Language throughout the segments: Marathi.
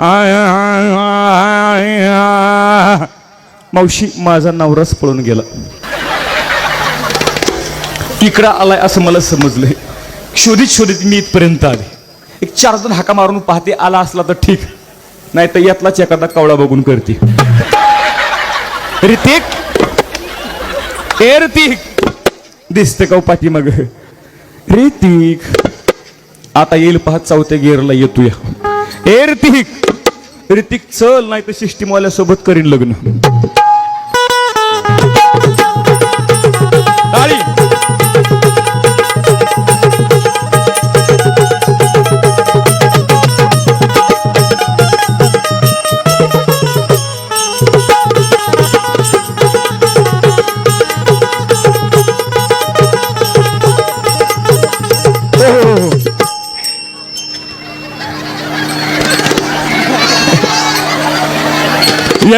आय, मावशी माझा नवराच पळून गेला. इकडं आलाय असं मला समजलंय. शोधित शोधित मी इथपर्यंत आले. एक चार जण हाका मारून पाहते आला असला तर ठीक. नाही तर यातलाच एखादा कवडा बघून करते. ऋतिक! ए ऋतिक! दिसते का हो पाठी मग? ऋतिक! आता येईल पहा चौथ्या गिअरला येतोया. ए ऋतिक! ऋतिक चल नाही तर सिस्टीमवाल्या सोबत करीन लग्न.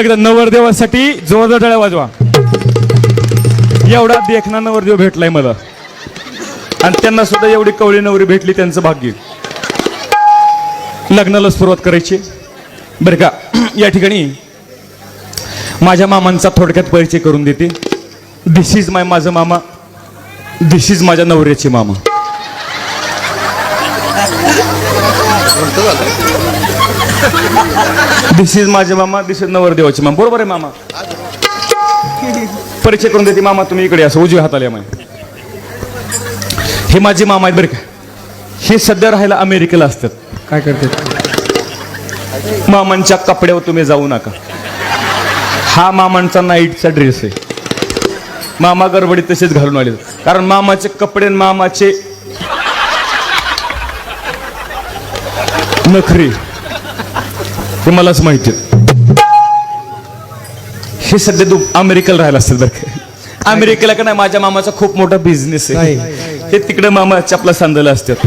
एकदा नवरदेवासाठी जोरदार टाळ्या वाजवा. एवढा देखना नवरदेव भेटलाय मला. आणि त्यांना सुद्धा एवढी कवळी नवरी भेटली त्यांचं भाग्य. लग्नाला सुरुवात करायची. बरं का या ठिकाणी माझ्या मामांचा थोडक्यात परिचय करून देते. दिस इज माय माझं मामा. दिस इज माझ्या नवऱ्याचे मामा. दिस इज माझे मामा दिस इज नवरदेवाचे मामा. बरोबर आहे मामा? परिचय करून देते मामा तुम्ही इकडे असं उजव्या हाताला या मामा हे माझे मामा आहेत बरं का. हे सध्या राहायला अमेरिकेला असतात. काय करते मामांच्या कपड्यावर तुम्ही जाऊ नका. हा मामांचा नाईटचा ड्रेस आहे. मामा गडबडीत तसेच घालून आले कारण मामाचे कपडे आणि मामाचे नखरे. हे मलाच माहिती. हे सध्या तू अमेरिकेला राहायला असेल बरं का. अमेरिकेला का नाही माझ्या मामाचा खूप मोठा बिझनेस आहे. हे तिकडे मामा चपला सांदला असतात.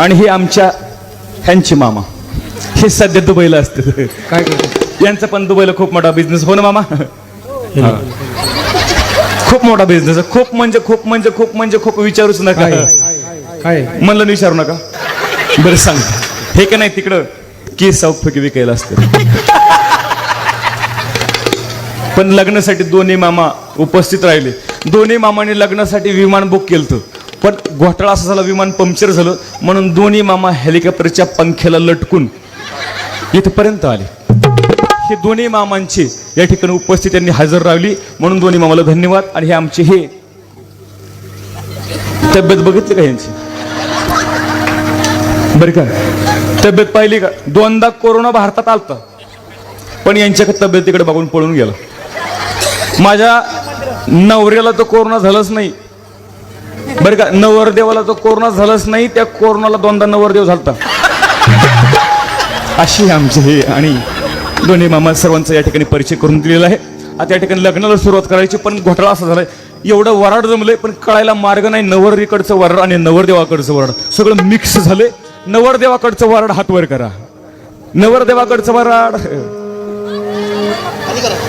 आणि हे आमच्या ह्यांचे मामा. हे सध्या दुबईला असतात. काय करते यांचा पण दुबईला खूप मोठा बिझनेस हो ना मामा? हा. खूप मोठा बिझनेस खूप म्हणजे खूप म्हणजे खूप म्हणजे खूप विचारूच नका. काय? म्हणलं विचारू नका. बरं सांग. हे का नाही तिकडं केस सौफकी विकायला असते पण लग्नासाठी दोन्ही मामा उपस्थित राहिले. दोन्ही मामाने लग्नासाठी विमान बुक केलं पण घोटाळा असा झाला विमान पंक्चर झालं. म्हणून दोन्ही मामा हेलिकॉप्टरच्या पंख्याला लटकून इथपर्यंत आले. हे दोन्ही मामांचे या ठिकाणी उपस्थित त्यांनी हजर राहिली. म्हणून दोन्ही मामाला धन्यवाद. आणि हे आमचे हे तब्येत बघितली का यांची? बरं का? तब्येत पाहिली का? दोनदा कोरोना भारतात आलता. पण यांच्या तब्येतीकडे बघून पळून गेला. माझ्या नवऱ्याला तर कोरोना झालंच नाही. बरं का? नवरदेवाला तर कोरोना झालंच नाही त्या कोरोनाला दोनदा नवरदेव झालता. अशी आमचे हे आणि दोन्ही मामा सर्वांचा या ठिकाणी परिचय करून दिलेला आहे. आता या ठिकाणी लग्नाला सुरुवात करायची पण घोटाळा असा झालाय. एवढं वराड जमलंय पण कळायला मार्ग नाही. नवरीकडचं वराड आणि नवरदेवाकडचं वराड. सगळं मिक्स झालंय. नवरदेवाकडचं वराड हातवर करा. नवरदेवाकडचं वराड.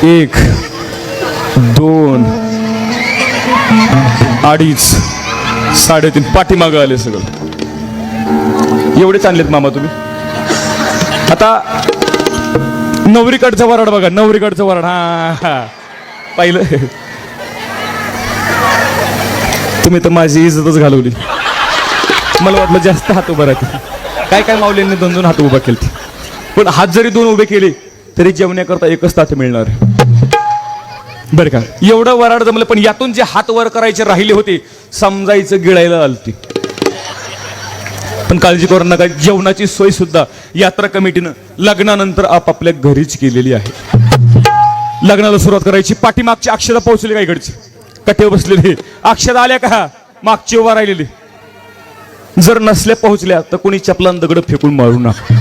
एक दोन अडीच साडेतीन. पाठीमागं आले सगळं. एवढेच आणलेत मामा तुम्ही. आता नवरीकडचं वराड बघा नवरीकडचं वराड. हा हा. पाहिलं? तुम्ही तर माझी इज्जतच घालवली. मला वाटलं जास्त हात उभा राहते काय काय माऊलींनी दोन दोन हात उभा केले पण हात जरी दोन उभे केले तरी जेवण्याकरता एकच ताट मिळणार. बरं का? एवढं वराड जमलं पण यातून जे हात वर करायचे राहिले होते समजायचं गिळायला आलती. पण काळजी करू नका जेवणाची सोय सुद्धा यात्रा कमिटीनं लग्नानंतर आपापल्या घरीच केलेली आहे. लग्नाला सुरुवात करायची पाठीमागची अक्षता पोहोचली का इकडची. कटे बसलेली अक्षदा आल्या का? मागची उभा राहिलेली. जर नसल्या पोहोचल्या तर कोणी चपलान दगड फेकून मारू नका.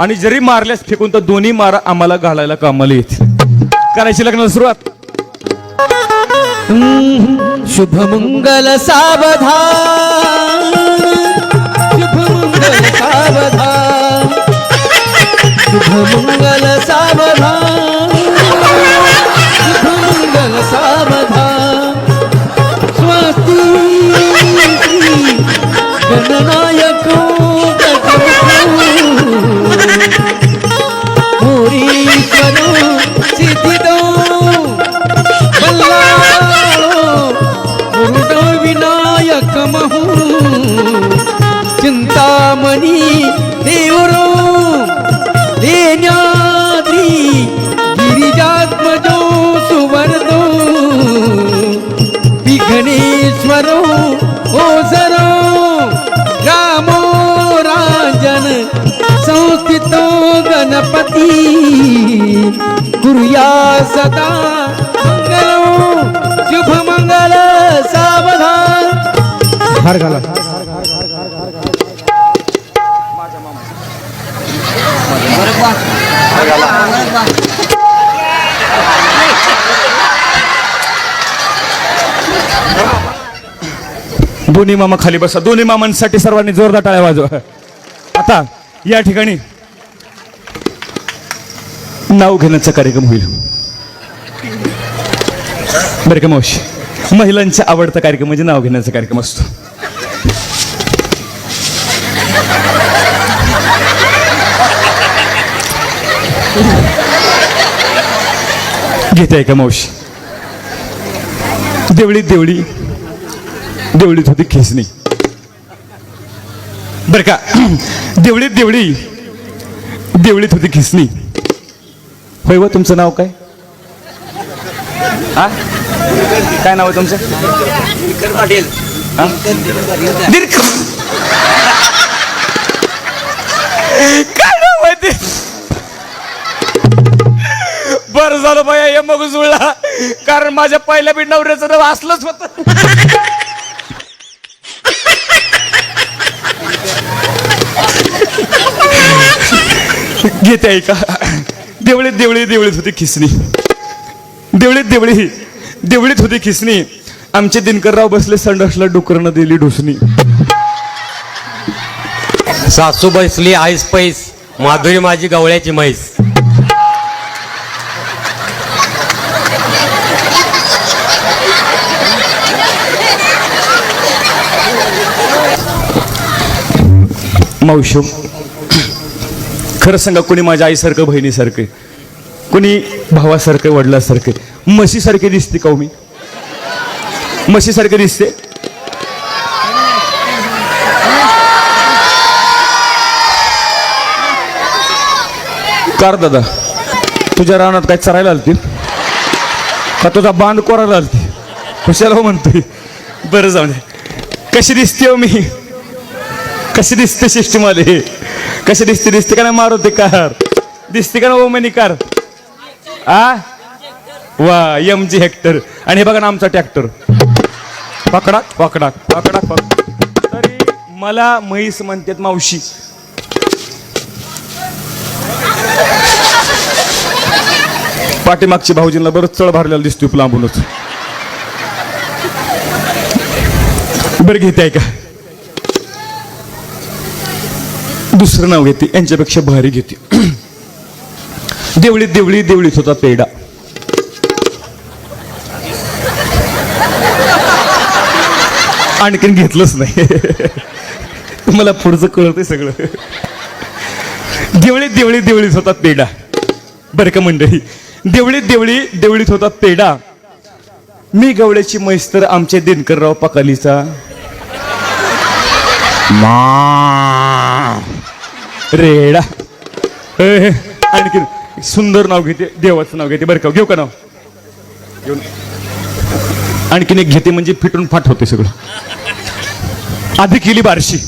आणि जरी मारल्यास फेकून तर दोन्ही मारा आम्हाला घालायला कामाला येतील. करायची लग्नाला सुरुवात. शुभमंगल सावधान. शुभमंगल सावधान. शुभमंगल सावधान. शुभमंगल सावधान. संस्थितो गणपती. कुर्या सदा मंगलो शुभमंगल सावधान. हार घाला. दोन्ही मामा खाली बसा. दोन्ही मामांसाठी सर्वांनी जोरदार टाळ्या वाजवा. आता या ठिकाणी नाव घेण्याचा कार्यक्रम होईल. बरं का मावशी? महिलांचा आवडता कार्यक्रम म्हणजे नाव घेण्याचा कार्यक्रम असतो. घेते आहे का मावशी? देवळीत देवळी देवळीत होती खेचणी. बर का. देवळीत देवळी. देवळीत होती खिसणी. होय व तुमचं नाव काय? हा काय नाव आहे तुमचं? हा? दीर्घ काय नाव आहे ते? बरं झालं बाया हे मग जुळला. कारण माझ्या पहिल्या बी नवऱ्याचं नाव असलंच होतं. घेते आहे का? देवळीत देवळी देवळीत होती खिसणी. देवळीत देवळी देवळीत होती खिसणी. आमचे दिनकरराव बसले संडासला डुकरनं दिली ढोसणी. सासू बसली आईस पैस माधुरी माझी गवळ्याची म्हैस. मावशो खरं सांगा कोणी माझ्या आईसारखं बहिणीसारखं? कोणी भावासारखं वडिलासारखं? म्हशीसारखे दिसते का हो मी? म्हशीसारखे दिसते? कार दादा तुझ्या रानात काय चरायला आलती? का तुझा बांध कोरायला आलती? कशाला हो म्हणतोय. बरं जाऊ दे. कशी दिसते हो मी? कशी दिसते सिस्टीम आले कशी दिसते? दिसते का नाही मारुती कार? दिसते का ना ओमनी कार? आ? वा एम जी हेक्टर आणि हे बघा ना आमचा ट्रॅक्टर पकडा पकडा पकडा पकडा तरी मला म्हैस म्हणतात मावशी. पाठीमागची भाऊजींना बरंच चळ भरलेला दिसतोय लांबूनच. बरं घेते का दुसरं नाव घेते यांच्यापेक्षा भारी घेते. देवळीत देवळी देवळीत होता पेडा आणखीन घेतलंच नाही. तुम्हाला पुढचं कळतंय सगळं. देवळीत देवळी देवळीत होता पेडा बरं का मंडळी? देवळीत देवळी देवळीत होता पेडा मी गवळ्याची म्हैस तर आमचे दिनकरराव पकालीचा. रेडा. आणखी आणखीन सुंदर नाव घेते देवाचं नाव घेते. बरं का घेऊ का नाव? घेऊन आणखीन एक घेते म्हणजे फिटून फाट होते सगळं. आधी केली बारशी.